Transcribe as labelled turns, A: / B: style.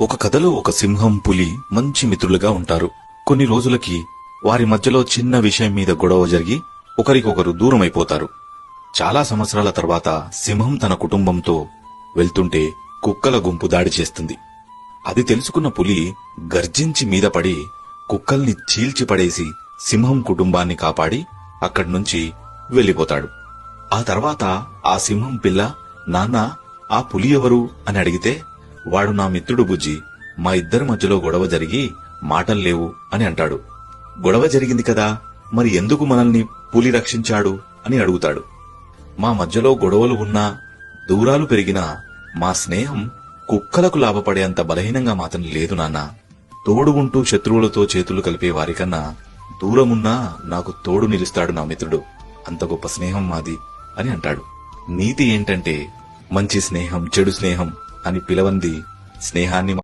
A: ఒక కథలో ఒక సింహం పులి మంచి మిత్రులుగా ఉంటారు. కొన్ని రోజులకి వారి మధ్యలో చిన్న విషయం మీద గొడవ జరిగి ఒకరికొకరు దూరమైపోతారు. చాలా సంవత్సరాల తర్వాత సింహం తన కుటుంబంతో వెళ్తుంటే కుక్కల గుంపు దాడి చేస్తుంది. అది తెలుసుకున్న పులి గర్జించి మీద పడి కుక్కల్ని చీల్చిపడేసి సింహం కుటుంబాన్ని కాపాడి అక్కడి నుంచి వెళ్ళిపోతాడు ఆ తర్వాత ఆ సింహం పిల్ల నాన్న ఆ పులి ఎవరు? అని అడిగితే వాడు నా మిత్రుడు బుజ్జి. మా ఇద్దరి మధ్యలో గొడవ జరిగి మాటలు లేవు అని అంటాడు. గొడవ జరిగింది కదా మరి ఎందుకు మనల్ని పులి రక్షించాడు అని అడుగుతాడు. మా మధ్యలో గొడవలు ఉన్నా దూరాలు పెరిగినా మా స్నేహం కుక్కలకు లాభపడేంత బలహీనంగా మాత్రం లేదు నాన్న. తోడు ఉంటూ శత్రువులతో చేతులు కలిపే వారికన్నా దూరమున్నా నాకు తోడు నిలుస్తాడు నా మిత్రుడు. అంత గొప్ప స్నేహం మాది అని అంటాడు. నీతి ఏంటంటే మంచి స్నేహం చెడు స్నేహం అని పిలవంది స్నేహాన్ని